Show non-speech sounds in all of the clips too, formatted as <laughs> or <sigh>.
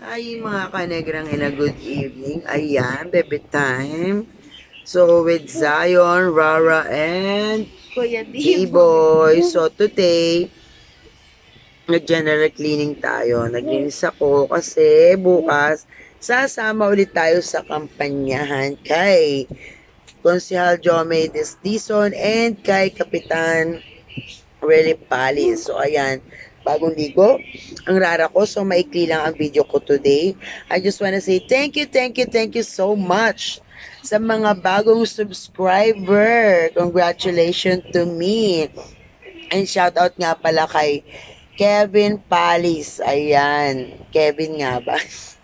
Ay, mga kanegrang ina, good evening. Ayan, baby time. So, with Zion, Rara, and Kuya. D-Boy. So, today, nag-general cleaning tayo. Naglinis ako kasi bukas, sasama ulit tayo sa kampanyahan kay Konsihal Jome Destison and kay Kapitan Really Palis. So, ayan, bagong ligo. Ang rara ko, so maikli lang ang video ko today. I just wanna say thank you, thank you, thank you so much sa mga bagong subscriber. Congratulations to me. And shout out nga pala kay Kevin Palis. Ayan. Kevin nga ba? <laughs>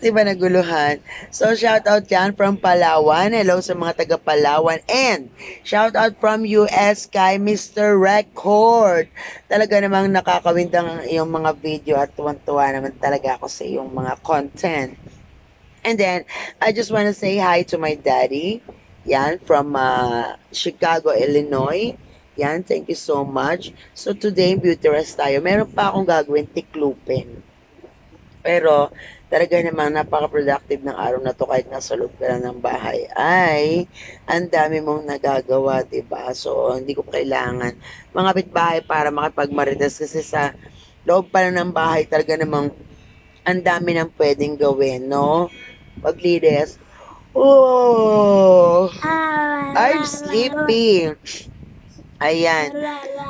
Di ba naguluhan? So, shout out yan from Palawan. Hello sa mga taga Palawan. And, shout out from US kay Mr. Record. Talaga namang nakakawindang ang mga video at tuwan-tuwa naman talaga ako sa iyong mga content. And then, I just want to say hi to my daddy. Yan, from uh, Chicago, Illinois. Yan, thank you so much. So, today, beauty rest tayo. Meron pa akong gagawin, tiklupin. Pero, talaga namang napaka-productive ng araw na to kahit nasa loob ka lang ng bahay ay ang dami mong nagagawa, ba So, hindi ko kailangan mga bahay para makipagmarites kasi sa loob pa lang ng bahay talaga namang ang dami nang pwedeng gawin, no? Paglinis. Oh, I'm sleepy. Ayan.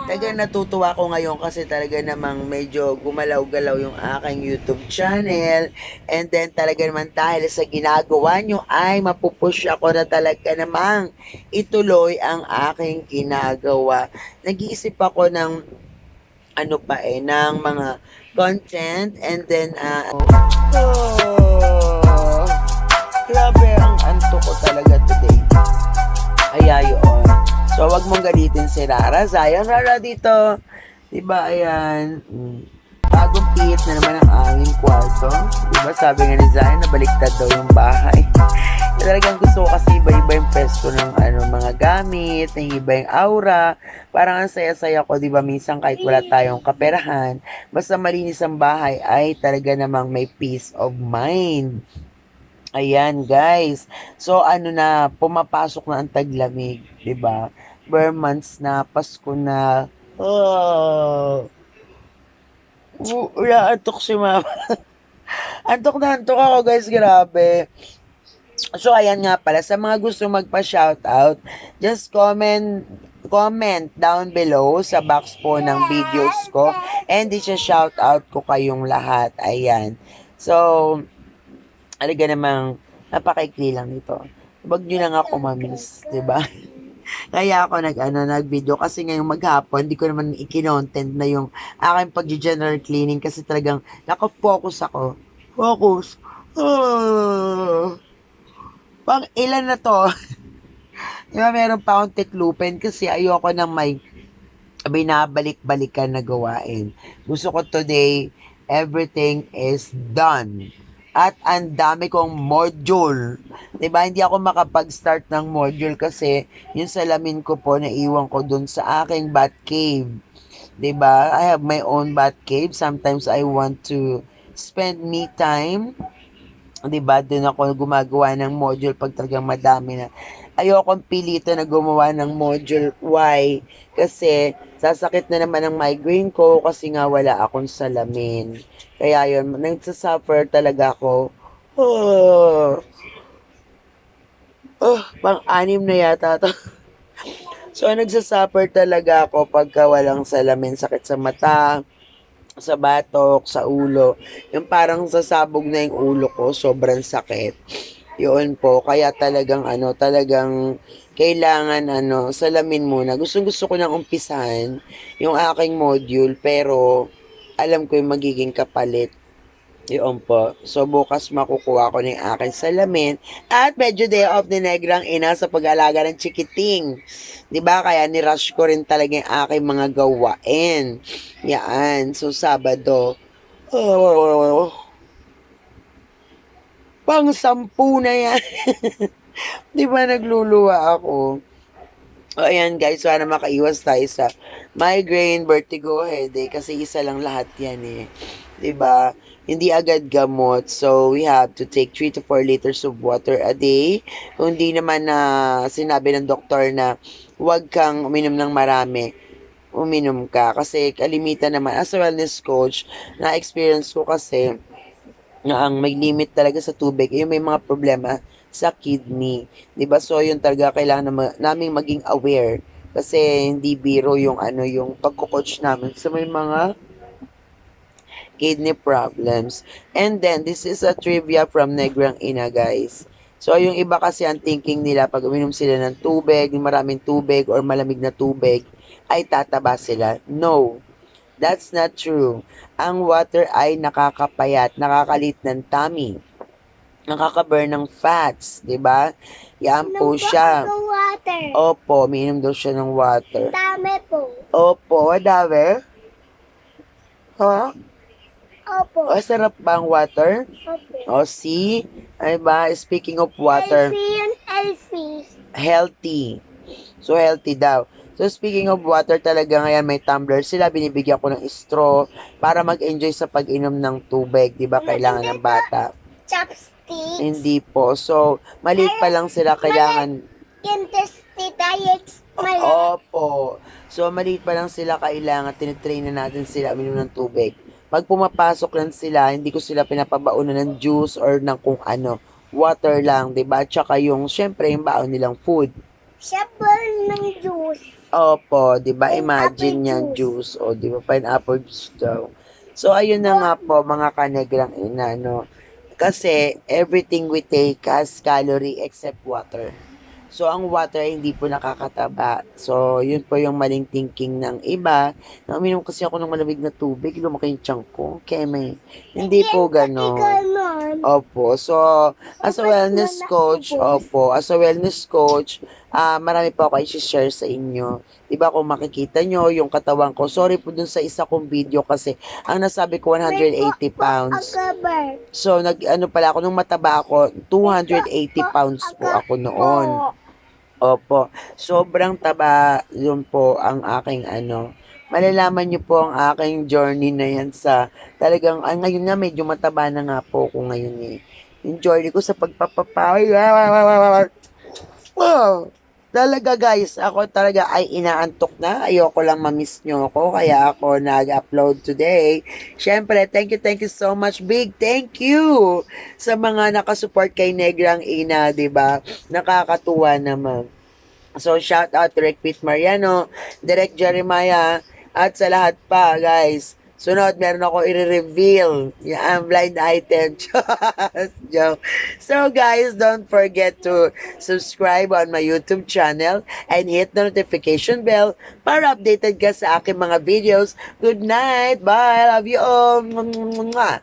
Taga natutuwa ko ngayon kasi talaga namang medyo gumalaw-galaw yung aking YouTube channel. And then talaga naman dahil sa ginagawa nyo ay mapupush ako na talaga namang ituloy ang aking ginagawa. Nag-iisip ako ng ano pa eh, ng mga content and then uh, oh, grabe ang anto ko talaga. So, wag mong galitin si Rara. Zion, Rara dito. Diba, ayan. Mm. Bagong pihit na naman ang aming kwarto. Diba, sabi nga ni Zion, nabaliktad daw yung bahay. <laughs> Talagang gusto ko kasi iba-iba yung pwesto ng ano, mga gamit, ng iba yung aura. Parang ang saya-saya ko, di ba, minsan kahit wala tayong kaperahan, basta malinis ang bahay, ay talaga namang may peace of mind. Ayan, guys. So, ano na, pumapasok na ang taglamig, ba? Bare months na, Pasko na. Oh. Uh, Wala, antok si mama. <laughs> antok na antok ako, guys. Grabe. So, ayan nga pala. Sa mga gusto magpa-shoutout, just comment comment down below sa box po ng videos ko. And di siya shoutout ko kayong lahat. Ayan. So, alaga namang napakaikli lang nito. Huwag nyo lang ako mamiss, di ba? <laughs> Kaya ako nag, ano, nag-video kasi ngayong maghapon, di ko naman ikinontent na yung aking pag-general cleaning kasi talagang nakafocus ako. Focus. Oh. Pang ilan na to? <laughs> di ba meron pa akong tiklupin kasi ayoko nang may binabalik-balikan na gawain. Gusto ko today, everything is done at ang dami kong module. 'Di ba? Hindi ako makapag-start ng module kasi yung salamin ko po naiwan ko dun sa aking bat cave. 'Di ba? I have my own bat cave. Sometimes I want to spend me time. 'Di ba? Doon ako gumagawa ng module pag talagang madami na. Ayokong pilito na gumawa ng module. Why? Kasi sasakit na naman ang migraine ko kasi nga wala akong salamin. Kaya yun, nagsasuffer talaga ako. Oh, oh pang-anim na yata to. <laughs> so, nagsasuffer talaga ako pagka walang salamin, sakit sa mata, sa batok, sa ulo. Yung parang sasabog na yung ulo ko, sobrang sakit. Yun po, kaya talagang ano, talagang kailangan ano, salamin muna. Gusto gusto ko nang umpisahan yung aking module pero alam ko yung magiging kapalit. Yun po. So, bukas makukuha ko ng aking salamin. At medyo day off ni Negrang ina sa pag-alaga ng chikiting. 'Di ba Kaya ni-rush ko rin talaga yung aking mga gawain. Yan. So, Sabado. Oh, pang sampu na yan. <laughs> Di ba nagluluwa ako? O ayan guys, sana makaiwas tayo sa migraine, vertigo, headache kasi isa lang lahat yan eh. 'Di ba? Hindi agad gamot. So we have to take 3 to 4 liters of water a day. Kung di naman na sinabi ng doktor na huwag kang uminom ng marami, uminom ka. Kasi kalimitan naman, as a wellness coach, na-experience ko kasi ang may limit talaga sa tubig, yung may mga problema sa kidney. 'Di ba So, yun talaga kailangan na ma- naming maging aware. Kasi hindi biro yung ano yung pagko-coach namin sa may mga kidney problems. And then, this is a trivia from Negrang Ina, guys. So, yung iba kasi ang thinking nila pag uminom sila ng tubig, maraming tubig or malamig na tubig, ay tataba sila. No, that's not true. Ang water ay nakakapayat, nakakalit ng tummy, nakaka-burn ng fats, di ba? Yan po siya. Ng water. Opo, umiinom daw siya ng water. Dami po. Opo, madami. Ha? Opo. O, sarap ba ang water? Opo. O, see? Ay ba, speaking of water, Elfie yun, Elfie. healthy. So, healthy daw. So, speaking of water, talaga ngayon may tumbler sila. Binibigyan ko ng straw para mag-enjoy sa pag-inom ng tubig. Di ba? Kailangan ng bata. Chopsticks. Hindi po. So, maliit pa lang sila. Kailangan Intesti diet. Mali. Opo. So, maliit pa lang sila kailangan, tinitrain na natin sila uminom ng tubig. Pag pumapasok lang sila, hindi ko sila pinapabaunan ng juice or ng kung ano. Water lang, 'di ba? Tsaka yung, syempre, yung baon nilang food. Shabol ng juice. Opo, 'di ba? Imagine yan, juice. O, 'di ba? Pineapple juice daw. So, ayun na nga po, mga kanegrang ina, no? Kasi, everything we take has calorie except water. So, ang water ay hindi po nakakataba. So, yun po yung maling thinking ng iba. Na uminom kasi ako ng malamig na tubig, lumaki yung tiyan ko. May, hindi po ganon. Opo. So, as a wellness coach, opo, as a wellness coach, ah marami po ako i-share sa inyo. Diba kung makikita nyo yung katawan ko, sorry po dun sa isa kong video kasi ang nasabi ko 180 pounds. So, nag, ano pala ako, nung mataba ako, 280 pounds po ako noon. Opo. Sobrang taba, yun po ang aking ano. Malalaman niyo po ang aking journey na yan sa talagang, ah, ngayon nga medyo mataba na nga po ako ngayon eh. Yung journey ko sa pagpapapaway. Wow! Talaga guys, ako talaga ay inaantok na. Ayoko lang mamiss nyo ako. Kaya ako nag-upload today. Siyempre, thank you, thank you so much. Big thank you sa mga nakasupport kay Negrang Ina, ba? Nakakatuwa naman. So, shout out Direct Pete Mariano, Direct Jeremiah, at sa lahat pa, guys. Sunod, meron ako i-reveal. Yan, blind item. <laughs> Just joke. So, guys, don't forget to subscribe on my YouTube channel and hit the notification bell para updated ka sa aking mga videos. Good night. Bye. Love you all.